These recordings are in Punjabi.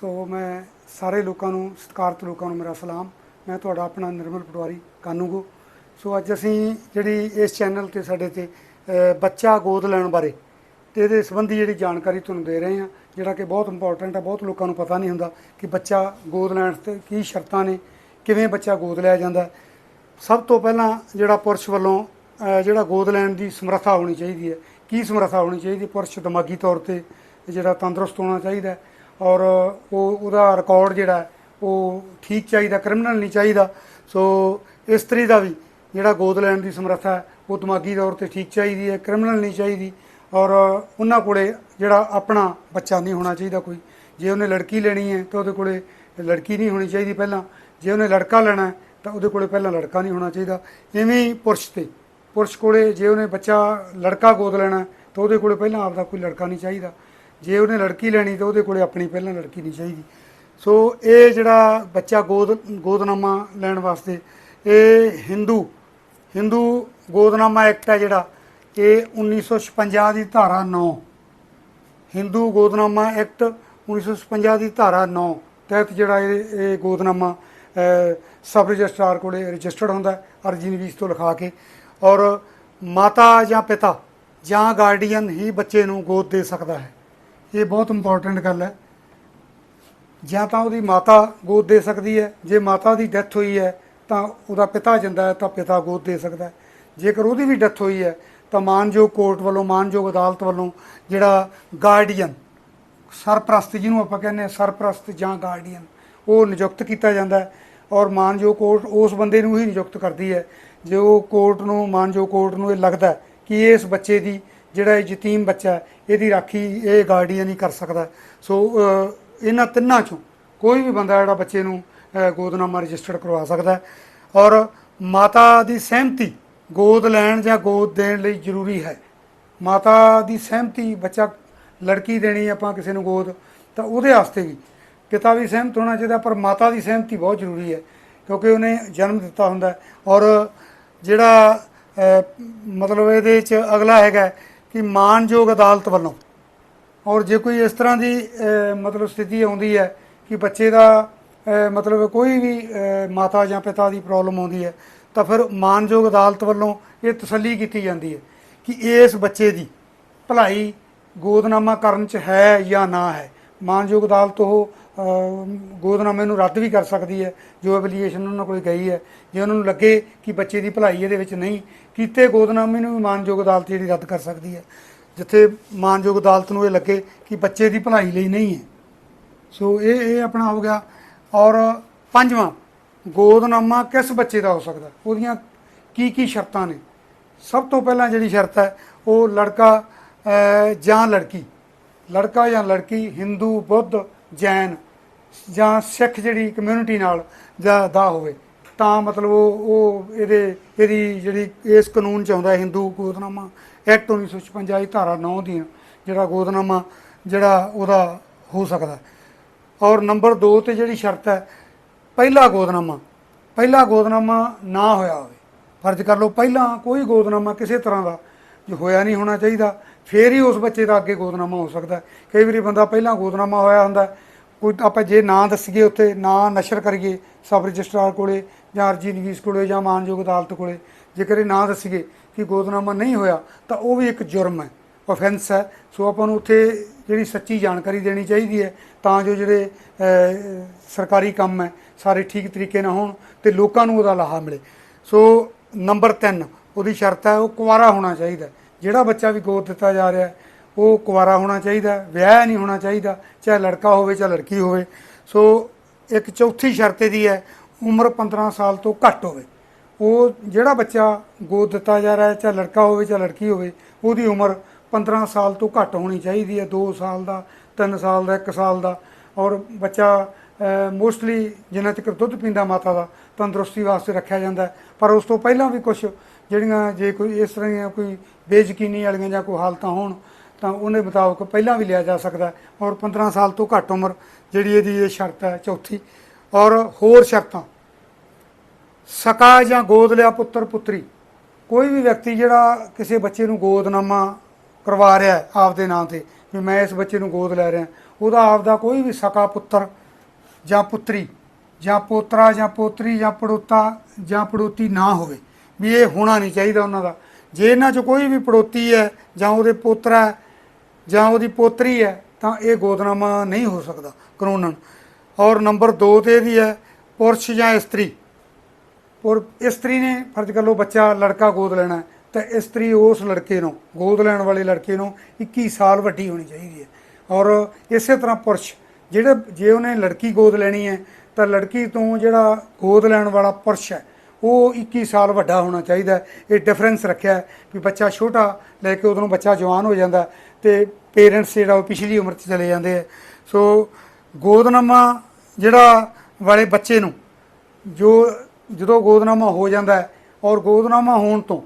ਸੋ ਮੈਂ ਸਾਰੇ ਲੋਕਾਂ ਨੂੰ, ਸਤਿਕਾਰਤ ਲੋਕਾਂ ਨੂੰ ਮੇਰਾ ਸਲਾਮ। ਮੈਂ ਤੁਹਾਡਾ ਆਪਣਾ ਨਿਰਮਲ ਪਟਵਾਰੀ ਕਾਨੂੰਗੋ। ਸੋ ਅੱਜ ਅਸੀਂ ਜਿਹੜੀ ਇਸ ਚੈਨਲ ਤੇ ਸਾਡੇ ਤੇ ਬੱਚਾ ਗੋਦ ਲੈਣ ਬਾਰੇ ਤੇ ਇਹਦੇ ਸੰਬੰਧੀ ਜਿਹੜੀ ਜਾਣਕਾਰੀ ਤੁਹਾਨੂੰ ਦੇ ਰਹੇ ਹਾਂ, ਜਿਹੜਾ ਕਿ ਬਹੁਤ ਇੰਪੋਰਟੈਂਟ ਹੈ ਬਹੁਤ ਲੋਕਾਂ ਨੂੰ ਪਤਾ ਨਹੀਂ ਹੁੰਦਾ ਕਿ ਬੱਚਾ ਗੋਦ ਲੈਣ ਤੇ ਕੀ ਸ਼ਰਤਾਂ ਨੇ, ਕਿਵੇਂ ਬੱਚਾ ਗੋਦ ਲਿਆ ਜਾਂਦਾ। ਸਭ ਤੋਂ ਪਹਿਲਾਂ ਜਿਹੜਾ ਪੁਰਸ਼ ਵੱਲੋਂ ਜਿਹੜਾ ਗੋਦ ਲੈਣ ਦੀ ਸਮਰੱਥਾ ਹੋਣੀ ਚਾਹੀਦੀ ਹੈ। ਕੀ ਸਮਰੱਥਾ ਹੋਣੀ ਚਾਹੀਦੀ ਪੁਰਸ਼ ਦਿਮਾਗੀ ਤੌਰ ਤੇ ਜਿਹੜਾ ਤੰਦਰੁਸਤ ਹੋਣਾ ਚਾਹੀਦਾ ਹੈ। ਔਰ ਉਹ ਉਹਦਾ ਰਿਕਾਰਡ ਜਿਹੜਾ ਹੈ, ਉਹ ਠੀਕ ਚਾਹੀਦਾ ਕ੍ਰਿਮੀਨਲ ਨਹੀਂ ਚਾਹੀਦਾ। ਸੋ ਇਸਤਰੀ ਦਾ ਵੀ ਜਿਹੜਾ ਗੋਦ ਲੈਣ ਦੀ ਸਮਰੱਥਾ ਹੈ ਉਹ ਦਿਮਾਗੀ ਤੌਰ ਤੇ ਠੀਕ ਚਾਹੀਦੀ ਹੈ ਕ੍ਰਿਮੀਨਲ ਨਹੀਂ ਚਾਹੀਦੀ। ਔਰ ਉਹਨਾਂ ਕੋਲੇ ਜਿਹੜਾ ਆਪਣਾ ਬੱਚਾ ਨਹੀਂ ਹੋਣਾ ਚਾਹੀਦਾ ਕੋਈ। ਜੇ ਉਹਨੇ ਲੜਕੀ ਲੈਣੀ ਹੈ ਤਾਂ ਉਹਦੇ ਕੋਲੇ ਲੜਕੀ ਨਹੀਂ ਹੋਣੀ ਚਾਹੀਦੀ ਪਹਿਲਾਂ। ਜੇ ਉਹਨੇ ਲੜਕਾ ਲੈਣਾ ਤਾਂ ਉਹਦੇ ਕੋਲੇ ਪਹਿਲਾਂ ਲੜਕਾ ਨਹੀਂ ਹੋਣਾ ਚਾਹੀਦਾ। ਇਵੇਂ ਹੀ ਪੁਰਸ਼ ਤੇ। ਪੁਰਸ਼ ਕੋਲੇ ਜੇ ਉਹਨੇ ਬੱਚਾ ਲੜਕਾ ਗੋਦ ਲੈਣਾ ਤਾਂ ਉਹਦੇ ਕੋਲੇ ਪਹਿਲਾਂ ਆਪਦਾ ਕੋਈ ਲੜਕਾ ਨਹੀਂ ਚਾਹੀਦਾ। ਜੇ ਉਹਨੇ ਲੜਕੀ ਲੈਣੀ ਤਾਂ ਉਹਦੇ ਕੋਲੇ ਆਪਣੀ ਪਹਿਲਾਂ ਲੜਕੀ ਨਹੀਂ ਚਾਹੀਦੀ। ਸੋ ਇਹ ਜਿਹੜਾ ਬੱਚਾ ਗੋਦ ਗੋਦਨਾਮਾ ਲੈਣ ਵਾਸਤੇ ਇਹ ਹਿੰਦੂ ਹਿੰਦੂ ਗੋਦਨਾਮਾ ਐਕਟ ਹੈ ਜਿਹੜਾ ਇਹ 1956 ਦੀ ਧਾਰਾ 9 ਹਿੰਦੂ ਗੋਦਨਾਮਾ ਐਕਟ 1956 ਦੀ ਧਾਰਾ 9 ਤਹਿਤ ਜਿਹੜਾ ਇਹ ਇਹ ਗੋਦਨਾਮਾ ਸਬ ਰਜਿਸਟਰਾਰ ਕੋਲੇ ਰਜਿਸਟਰਡ ਹੁੰਦਾ ਹੈ, ਅਰਜੀ ਨਵੀਸ ਤੋਂ ਲਿਖਾ ਕੇ। ਔਰ ਮਾਤਾ ਜਾਂ ਪਿਤਾ ਜਾਂ ਗਾਰਡੀਅਨ ਹੀ ਬੱਚੇ ਨੂੰ ਗੋਦ ਦੇ ਸਕਦਾ ਹੈ। ਇਹ ਬਹੁਤ ਇੰਪੋਰਟੈਂਟ ਗੱਲ ਹੈ। ਜਾਂ ਤਾਂ ਉਹਦੀ ਮਾਤਾ ਗੋਦ ਦੇ ਸਕਦੀ ਹੈ। ਜੇ ਮਾਤਾ ਦੀ ਡੈਥ ਹੋਈ ਹੈ, ਤਾਂ ਉਹਦਾ ਪਿਤਾ ਜਿੰਦਾ ਹੈ, ਤਾਂ ਪਿਤਾ ਗੋਦ ਦੇ ਸਕਦਾ ਹੈ। ਜੇਕਰ ਉਹਦੀ ਵੀ ਡੈਥ ਹੋਈ ਹੈ, ਤਾਂ ਮਾਨਯੋਗ ਕੋਰਟ ਵੱਲੋਂ, ਮਾਨਯੋਗ ਅਦਾਲਤ ਵੱਲੋਂ ਜਿਹੜਾ ਗਾਰਡੀਅਨ ਸਰਪ੍ਰਸਤ ਜਿਹਨੂੰ ਆਪਾਂ ਕਹਿੰਦੇ ਹਾਂ, ਸਰਪ੍ਰਸਤ ਜਾਂ ਗਾਰਡੀਅਨ ਉਹ ਨਿਯੁਕਤ ਕੀਤਾ ਜਾਂਦਾ ਹੈ ਔਰ ਮਾਨਯੋਗ ਕੋਰਟ ਉਸ ਬੰਦੇ ਨੂੰ ਹੀ ਨਿਯੁਕਤ ਕਰਦੀ ਹੈ। ਜੇ ਉਹ ਕੋਰਟ ਨੂੰ, ਮਾਨਯੋਗ ਕੋਰਟ ਨੂੰ ਇਹ ਲੱਗਦਾ ਕਿ ਇਸ ਬੱਚੇ ਦੀ ਜਿਹੜਾ ਇਹ ਯਤੀਮ ਬੱਚਾ ਇਹਦੀ ਰਾਖੀ ਇਹ ਗਾਰਡੀਅਨ ਹੀ ਕਰ ਸਕਦਾ ਸੋ ਇਹਨਾਂ ਤਿੰਨਾਂ ਚੋਂ ਕੋਈ ਵੀ ਬੰਦਾ ਜਿਹੜਾ ਬੱਚੇ ਨੂੰ ਗੋਦਨਾਮਾ ਰਜਿਸਟਰਡ ਕਰਵਾ ਸਕਦਾ ਔਰ ਮਾਤਾ ਦੀ ਸਹਿਮਤੀ ਗੋਦ ਲੈਣ ਜਾਂ ਗੋਦ ਦੇਣ ਲਈ ਜ਼ਰੂਰੀ ਹੈ। ਮਾਤਾ ਦੀ ਸਹਿਮਤੀ ਬੱਚਾ ਲੜਕੀ ਦੇਣੀ, ਆਪਾਂ ਕਿਸੇ ਨੂੰ ਗੋਦ, ਤਾਂ ਉਹਦੇ ਵਾਸਤੇ ਵੀ ਪਿਤਾ ਵੀ ਸਹਿਮਤ ਹੋਣਾ ਚਾਹੀਦਾ, ਪਰ ਮਾਤਾ ਦੀ ਸਹਿਮਤੀ ਬਹੁਤ ਜ਼ਰੂਰੀ ਹੈ, ਕਿਉਂਕਿ ਉਹਨੇ ਜਨਮ ਦਿੱਤਾ ਹੁੰਦਾ ਔਰ ਜਿਹੜਾ ਮਤਲਬ ਇਹਦੇ ਚ ਅਗਲਾ ਹੈਗਾ ਕਿ ਮਾਨਯੋਗ ਅਦਾਲਤ ਵੱਲੋਂ। ਔਰ ਜੇ ਕੋਈ ਇਸ ਤਰ੍ਹਾਂ ਦੀ ਮਤਲਬ ਸਥਿਤੀ ਆਉਂਦੀ ਹੈ ਕਿ ਬੱਚੇ ਦਾ ਮਤਲਬ ਕੋਈ ਵੀ ਮਾਤਾ ਜਾਂ ਪਿਤਾ ਦੀ ਪ੍ਰੋਬਲਮ ਆਉਂਦੀ ਹੈ, ਤਾਂ ਫਿਰ ਮਾਨਯੋਗ ਅਦਾਲਤ ਵੱਲੋਂ ਇਹ ਤਸੱਲੀ ਕੀਤੀ ਜਾਂਦੀ ਹੈ ਕਿ ਇਸ ਬੱਚੇ ਦੀ ਭਲਾਈ ਗੋਦਨਾਮਾ ਕਰਨ ਚ ਹੈ ਜਾਂ ਨਾ ਹੈ। ਮਾਨਯੋਗ ਅਦਾਲਤ ਉਹ ਗੋਦਨਾਮੇ ਨੂੰ ਰੱਦ ਵੀ ਕਰ ਸਕਦੀ ਹੈ, ਜੋ ਐਪਲੀਕੇਸ਼ਨ ਉਹਨਾਂ ਕੋਲ ਗਈ ਹੈ। ਜੇ ਉਹਨਾਂ ਨੂੰ ਲੱਗੇ ਕਿ ਬੱਚੇ ਦੀ ਭਲਾਈ ਇਹਦੇ ਵਿੱਚ ਨਹੀਂ ਕੀਤੇ, ਗੋਦਨਾਮੇ ਨੂੰ ਵੀ ਮਾਨਯੋਗ ਅਦਾਲਤ ਜਿਹੜੀ ਰੱਦ ਕਰ ਸਕਦੀ ਹੈ। ਜਿੱਥੇ ਮਾਨਯੋਗ ਅਦਾਲਤ ਨੂੰ ਇਹ ਲੱਗੇ ਕਿ ਬੱਚੇ ਦੀ ਭਲਾਈ ਲਈ ਨਹੀਂ ਹੈ। ਸੋ ਇਹ ਇਹ ਆਪਣਾ ਹੋ ਗਿਆ। ਔਰ ਪੰਜਵਾਂ, ਗੋਦਨਾਮਾ ਕਿਸ ਬੱਚੇ ਦਾ ਹੋ ਸਕਦਾ? ਉਹਦੀਆਂ ਕੀ ਕੀ ਸ਼ਰਤਾਂ ਨੇ? ਸਭ ਤੋਂ ਪਹਿਲਾਂ ਜਿਹੜੀ ਸ਼ਰਤ ਹੈ, ਉਹ ਲੜਕਾ ਜਾਂ ਲੜਕੀ। ਲੜਕਾ ਜਾਂ ਲੜਕੀ, ਹਿੰਦੂ, ਬੁੱਧ, ਜੈਨ ਜਾਂ ਸਿੱਖ ਜਿਹੜੀ ਕਮਿਊਨਿਟੀ ਨਾਲ ਜਾਂ ਦਾ ਹੋਵੇ, ਤਾਂ ਮਤਲਬ ਉਹ ਉਹ ਇਹਦੇ, ਇਹਦੀ ਜਿਹੜੀ ਇਸ ਕਾਨੂੰਨ ਚ ਆਉਂਦਾ ਹਿੰਦੂ ਗੋਦਨਾਮਾ ਐਕਟ 1956 ਦੀ ਧਾਰਾ 9 ਦੀਆਂ, ਜਿਹੜਾ ਗੋਦਨਾਮਾ, ਜਿਹੜਾ ਉਹਦਾ ਹੋ ਸਕਦਾ ਔਰ ਨੰਬਰ 2 ਤੇ ਜਿਹੜੀ ਸ਼ਰਤ ਹੈ, ਪਹਿਲਾ ਗੋਦਨਾਮਾ ਪਹਿਲਾ ਗੋਦਨਾਮਾ ਨਾ ਹੋਇਆ ਹੋਵੇ। ਫਰਜ਼ ਕਰ ਲਓ, ਪਹਿਲਾਂ ਕੋਈ ਗੋਦਨਾਮਾ ਕਿਸੇ ਤਰ੍ਹਾਂ ਦਾ ਜੋ ਹੋਇਆ ਨਹੀਂ ਹੋਣਾ ਚਾਹੀਦਾ ਫੇਰ ਹੀ ਉਸ ਬੱਚੇ ਦਾ ਅੱਗੇ ਗੋਦਨਾਮਾ ਹੋ ਸਕਦਾ ਕਈ ਵਾਰੀ ਬੰਦਾ ਪਹਿਲਾਂ ਗੋਦਨਾਮਾ ਹੋਇਆ ਹੁੰਦਾ ਕੋਈ ਆਪਾਂ ਜੇ ਨਾਂ ਦੱਸੀਏ ਉੱਥੇ, ਨਾਂ ਨਸ਼ਰ ਕਰੀਏ, ਸਬ ਰਜਿਸਟਰਾਰ ਕੋਲੇ ਜਾਂ ਅਰਜੀ ਨਵੀਸ ਕੋਲੇ ਜਾਂ ਮਾਨਯੋਗ ਅਦਾਲਤ ਕੋਲੇ, ਜੇਕਰ ਇਹ ਨਾਂ ਦੱਸੀਏ ਕਿ ਗੋਦਨਾਮਾ ਨਹੀਂ ਹੋਇਆ, ਤਾਂ ਉਹ ਵੀ ਇੱਕ ਜੁਰਮ ਹੈ ਆਫੈਂਸ ਹੈ। ਸੋ ਆਪਾਂ ਨੂੰ ਉੱਥੇ ਜਿਹੜੀ ਸੱਚੀ ਜਾਣਕਾਰੀ ਦੇਣੀ ਚਾਹੀਦੀ ਹੈ, ਤਾਂ ਜੋ ਜਿਹੜੇ ਸਰਕਾਰੀ ਕੰਮ ਹੈ, ਸਾਰੇ ਠੀਕ ਤਰੀਕੇ ਨਾਲ ਹੋਣ ਤੇ ਲੋਕਾਂ ਨੂੰ ਉਹਦਾ ਲਾਹਾ ਮਿਲੇ। ਸੋ ਨੰਬਰ 3 ਉਹਦੀ ਸ਼ਰਤ ਹੈ, ਉਹ ਕੁਆਰਾ ਹੋਣਾ ਚਾਹੀਦਾ ਜਿਹੜਾ ਬੱਚਾ ਵੀ ਗੋਦ ਦਿੱਤਾ ਜਾ ਰਿਹਾ, ਉਹ ਕੁਆਰਾ ਹੋਣਾ ਚਾਹੀਦਾ ਵਿਆਹ ਨਹੀਂ ਹੋਣਾ ਚਾਹੀਦਾ, ਚਾਹੇ ਲੜਕਾ ਹੋਵੇ ਚਾਹੇ ਲੜਕੀ ਹੋਵੇ। ਸੋ ਇੱਕ ਚੌਥੀ ਸ਼ਰਤ ਇਹਦੀ ਹੈ, ਉਮਰ 15 ਸਾਲ ਤੋਂ ਘੱਟ ਹੋਵੇ। ਉਹ ਜਿਹੜਾ ਬੱਚਾ ਗੋਦ ਦਿੱਤਾ ਜਾ ਰਿਹਾ, ਚਾਹੇ ਲੜਕਾ ਹੋਵੇ ਚਾਹੇ ਲੜਕੀ ਹੋਵੇ, ਉਹਦੀ ਉਮਰ 15 ਸਾਲ ਤੋਂ ਘੱਟ ਹੋਣੀ ਚਾਹੀਦੀ ਹੈ 2 ਸਾਲ ਦਾ 3 ਸਾਲ ਦਾ 1 ਸਾਲ ਦਾ। ਔਰ ਬੱਚਾ ਮੋਸਟਲੀ ਜਿੰਨਾ ਤੱਕ ਦੁੱਧ ਪੀਂਦਾ ਮਾਤਾ ਦਾ, ਤੰਦਰੁਸਤੀ ਵਾਸਤੇ ਰੱਖਿਆ ਜਾਂਦਾ ਪਰ ਉਸ ਤੋਂ ਪਹਿਲਾਂ ਵੀ ਕੁਝ ਜਿਹੜੀਆਂ ਜੇ ਕੋਈ ਇਸ ਤਰ੍ਹਾਂ ਦੀਆਂ ਕੋਈ ਬੇਯਕੀਨੀ ਵਾਲੀਆਂ ਜਾਂ ਕੋਈ ਹਾਲਤਾਂ ਹੋਣ, ਤਾਂ ਉਹਦੇ ਮੁਤਾਬਕ ਪਹਿਲਾਂ ਵੀ ਲਿਆ ਜਾ ਸਕਦਾ ਔਰ 15 ਸਾਲ ਤੋਂ ਘੱਟ ਉਮਰ ਜਿਹੜੀ ਇਹਦੀ ਇਹ ਸ਼ਰਤ ਹੈ, ਚੌਥੀ। ਔਰ ਹੋਰ ਸ਼ਰਤਾਂ। ਸਕਾ ਜਾਂ ਗੋਦ ਲਿਆ ਪੁੱਤਰ, ਪੁੱਤਰੀ। ਕੋਈ ਵੀ ਵਿਅਕਤੀ ਜਿਹੜਾ ਕਿਸੇ ਬੱਚੇ ਨੂੰ ਗੋਦਨਾਮਾ ਕਰਵਾ ਰਿਹਾ ਹੈ ਆਪਦੇ ਨਾਂ ਤੇ, ਵੀ ਮੈਂ ਇਸ ਬੱਚੇ ਨੂੰ ਗੋਦ ਲੈ ਰਿਹਾ ਉਹਦਾ ਆਪਦਾ ਕੋਈ ਵੀ ਸਕਾ ਪੁੱਤਰ ਜਾਂ ਪੁੱਤਰੀ ਜਾਂ ਪੋਤਰਾ ਜਾਂ ਪੋਤਰੀ ਜਾਂ ਪੜੋਤਾ ਜਾਂ ਪੜੋਤੀ ਨਾ ਹੋਵੇ। ਵੀ ਇਹ ਹੋਣਾ ਨਹੀਂ ਚਾਹੀਦਾ ਉਹਨਾਂ ਦਾ। ਜੇ ਇਹਨਾਂ 'ਚ ਕੋਈ ਵੀ ਪੜੋਤੀ ਹੈ ਜਾਂ ਉਹਦੇ ਪੋਤਰਾ ਹੈ ਜਾਂ ਉਹਦੀ ਪੋਤਰੀ ਹੈ, ਤਾਂ ਇਹ ਗੋਦਨਾਮਾ ਨਹੀਂ ਹੋ ਸਕਦਾ ਕਾਨੂੰਨਨ। ਔਰ ਨੰਬਰ 2 ਤੇ ਇਹਦੀ ਹੈ, ਪੁਰਸ਼ ਜਾਂ ਇਸਤਰੀ। ਔਰ ਇਸਤਰੀ ਨੇ ਫਰਜ਼ ਕਰ ਲਓ ਬੱਚਾ ਲੜਕਾ ਗੋਦ ਲੈਣਾ ਤਾਂ ਇਸਤਰੀ ਉਸ ਲੜਕੇ ਨੂੰ, ਗੋਦ ਲੈਣ ਵਾਲੇ ਲੜਕੇ ਨੂੰ 21 ਸਾਲ ਵੱਡੀ ਹੋਣੀ ਚਾਹੀਦੀ ਹੈ। ਔਰ ਇਸੇ ਤਰ੍ਹਾਂ ਪੁਰਸ਼, ਜਿਹੜੇ ਜੇ ਉਹਨੇ ਲੜਕੀ ਗੋਦ ਲੈਣੀ ਹੈ, ਤਾਂ ਲੜਕੀ ਤੋਂ ਜਿਹੜਾ ਗੋਦ ਲੈਣ ਵਾਲਾ ਪੁਰਸ਼ ਹੈ ਉਹ 21 ਸਾਲ ਵੱਡਾ ਹੋਣਾ ਚਾਹੀਦਾ ਇਹ ਡਿਫਰੈਂਸ ਰੱਖਿਆ ਵੀ ਬੱਚਾ ਛੋਟਾ ਲੈ ਕੇ ਉਦੋਂ ਬੱਚਾ ਜਵਾਨ ਹੋ ਜਾਂਦਾ ਹੈ ਤੇ ਪੇਰੈਂਟਸ ਜਿਹੜਾ ਉਹ ਪਿਛਲੀ ਉਮਰ 'ਚ ਚਲੇ ਜਾਂਦੇ ਆ ਸੋ ਗੋਦਨਾਮਾ ਜਿਹੜਾ ਵਾਲੇ ਬੱਚੇ ਨੂੰ ਜੋ ਜਦੋਂ ਗੋਦਨਾਮਾ ਹੋ ਜਾਂਦਾ ਹੈ ਔਰ ਗੋਦਨਾਮਾ ਹੋਣ ਤੋਂ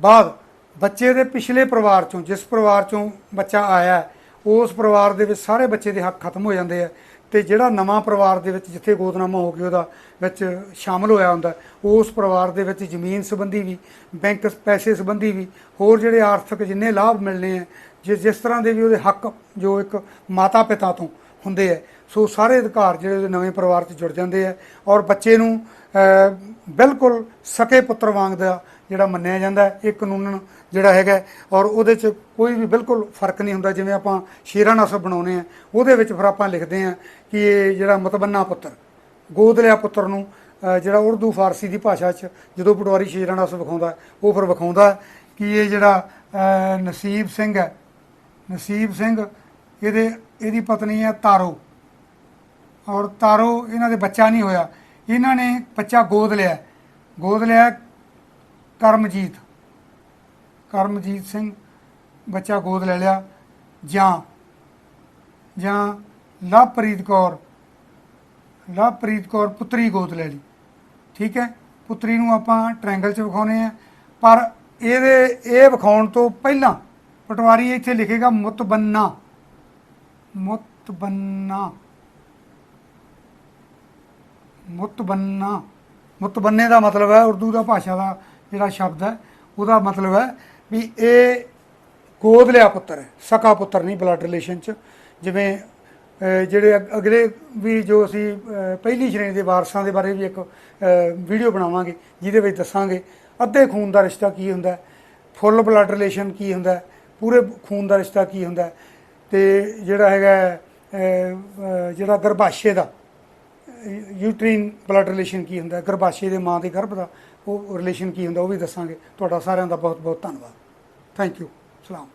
ਬਾਅਦ ਬੱਚੇ ਦੇ ਪਿਛਲੇ ਪਰਿਵਾਰ ਚੋਂ, ਜਿਸ ਪਰਿਵਾਰ ਚੋਂ ਬੱਚਾ ਆਇਆ ਉਸ ਪਰਿਵਾਰ ਦੇ ਵਿੱਚ ਸਾਰੇ ਬੱਚੇ ਦੇ ਹੱਕ ਖਤਮ ਹੋ ਜਾਂਦੇ ਆ ਤੇ ਜਿਹੜਾ ਨਵਾਂ ਪਰਿਵਾਰ ਦੇ ਵਿੱਚ ਜਿੱਥੇ ਗੋਦਨਾਮਾ ਹੋ ਕੇ ਉਹਦਾ ਵਿੱਚ ਸ਼ਾਮਲ ਹੋਇਆ ਹੁੰਦਾ, ਉਸ ਪਰਿਵਾਰ ਦੇ ਵਿੱਚ ਜ਼ਮੀਨ ਸੰਬੰਧੀ ਵੀ, ਬੈਂਕ ਪੈਸੇ ਸੰਬੰਧੀ ਵੀ, ਹੋਰ ਜਿਹੜੇ ਆਰਥਿਕ ਜਿੰਨੇ ਲਾਭ ਮਿਲਣੇ ਆ, ਜਿਸ ਜਿਸ ਤਰ੍ਹਾਂ ਦੇ ਵੀ ਉਹਦੇ ਹੱਕ ਜੋ ਇੱਕ ਮਾਤਾ ਪਿਤਾ ਤੋਂ ਹੁੰਦੇ ਆ, ਸੋ ਸਾਰੇ ਅਧਿਕਾਰ ਜਿਹੜੇ ਉਹਦੇ ਨਵੇਂ ਪਰਿਵਾਰ 'ਚ ਜੁੜ ਜਾਂਦੇ ਆ ਔਰ ਬੱਚੇ ਨੂੰ ਬਿਲਕੁਲ ਸਕੇ ਪੁੱਤਰ ਵਾਂਗ ਦਾ ਜਿਹੜਾ ਮੰਨਿਆ ਜਾਂਦਾ ਇਹ ਕਾਨੂੰਨ ਜਿਹੜਾ ਹੈਗਾ ਔਰ ਉਹਦੇ 'ਚ ਕੋਈ ਵੀ ਬਿਲਕੁਲ ਫ਼ਰਕ ਨਹੀਂ ਹੁੰਦਾ, ਜਿਵੇਂ ਆਪਾਂ ਸ਼ੇਰਾ ਨਸਬ ਬਣਾਉਨੇ ਆ ਉਹਦੇ ਵਿੱਚ ਫਿਰ ਆਪਾਂ ਲਿਖਦੇ ਆ ਕਿ ਇਹ ਜਿਹੜਾ ਮਤਬੰਨਾ ਪੁੱਤਰ ਗੋਦ ਲਿਆ ਪੁੱਤਰ ਨੂੰ ਜਿਹੜਾ ਉਰਦੂ ਫਾਰਸੀ ਦੀ ਭਾਸ਼ਾ 'ਚ ਜਦੋਂ ਪਟਵਾਰੀ ਸ਼ੇਰਾ ਨਸਬ ਵਿਖਾਉਂਦਾ ਉਹ ਫਿਰ ਵਿਖਾਉਂਦਾ ਕਿ ਇਹ ਜਿਹੜਾ ਨਸੀਬ ਸਿੰਘ ਹੈ, ਨਸੀਬ ਸਿੰਘ, ਇਹਦੇ, ਇਹਦੀ ਪਤਨੀ ਹੈ ਤਾਰੋ, ਔਰ ਤਾਰੋ ਇਹਨਾਂ ਦੇ ਬੱਚਾ ਨਹੀਂ ਹੋਇਆ, ਇਹਨਾਂ ਨੇ ਬੱਚਾ ਗੋਦ ਲਿਆ ਗੋਦ ਲਿਆ ਕਰਮਜੀਤ ਕਰਮਜੀਤ ਸਿੰਘ ਬੱਚਾ ਗੋਦ ਲੈ ਲਿਆ, ਜਾਂ ਜਾਂ ਲਵਪ੍ਰੀਤ ਕੌਰ ਲਵਪ੍ਰੀਤ ਕੌਰ ਪੁੱਤਰੀ ਗੋਦ ਲੈ ਲਈ। ਠੀਕ ਹੈ, ਪੁੱਤਰੀ ਨੂੰ ਆਪਾਂ ਟ੍ਰਾਇੰਗਲ 'ਚ ਵਿਖਾਉਨੇ ਆ, ਪਰ ਇਹਦੇ, ਇਹ ਵਿਖਾਉਣ ਤੋਂ ਪਹਿਲਾਂ ਪਟਵਾਰੀ ਇੱਥੇ ਲਿਖੇਗਾ ਮੁਤਬੰਨਾ ਮੁਤਬੰਨਾ ਮੁਤਬੰਨਾ। ਮੁਤਬੰਨੇ ਦਾ ਮਤਲਬ ਹੈ ਉਰਦੂ ਦਾ ਭਾਸ਼ਾ ਦਾ ਜਿਹੜਾ ਸ਼ਬਦ ਹੈ, ਉਹਦਾ ਮਤਲਬ ਹੈ ਵੀ ਇਹ ਗੋਦ ਲਿਆ ਪੁੱਤਰ ਹੈ, ਸਕਾ ਪੁੱਤਰ ਨਹੀਂ ਬਲੱਡ ਰਿਲੇਸ਼ਨ ਚ। ਜਿਵੇਂ ਜਿਹੜੇ ਅਗਲੇ ਵੀ ਜੋ ਅਸੀਂ ਪਹਿਲੀ ਸ਼੍ਰੇਣੀ ਦੇ ਵਾਰਸਾਂ ਦੇ ਬਾਰੇ ਵੀ ਇੱਕ ਵੀਡੀਓ ਬਣਾਵਾਂਗੇ, ਜਿਹਦੇ ਵਿੱਚ ਦੱਸਾਂਗੇ ਅੱਧੇ ਖੂਨ ਦਾ ਰਿਸ਼ਤਾ ਕੀ ਹੁੰਦਾ ਫੁੱਲ ਬਲੱਡ ਰਿਲੇਸ਼ਨ ਕੀ ਹੁੰਦਾ ਪੂਰੇ ਖੂਨ ਦਾ ਰਿਸ਼ਤਾ ਕੀ ਹੁੰਦਾ ਹੈ, ਤੇ ਜਿਹੜਾ ਹੈਗਾ ਜਿਹੜਾ ਗਰਭਾਸ਼ੇ ਦਾ ਯੂਟਰੀਨ ਬਲੱਡ ਰਿਲੇਸ਼ਨ ਕੀ ਹੁੰਦਾ ਗਰਭਾਸ਼ੇ ਦੇ ਮਾਂ ਦੇ ਗਰਭ ਦਾ ਉਹ ਰਿਲੇਸ਼ਨ ਕੀ ਹੁੰਦਾ ਉਹ ਵੀ ਦੱਸਾਂਗੇ। ਤੁਹਾਡਾ ਸਾਰਿਆਂ ਦਾ ਬਹੁਤ ਬਹੁਤ ਧੰਨਵਾਦ। ਥੈਂਕ ਯੂ ਸਲਾਮ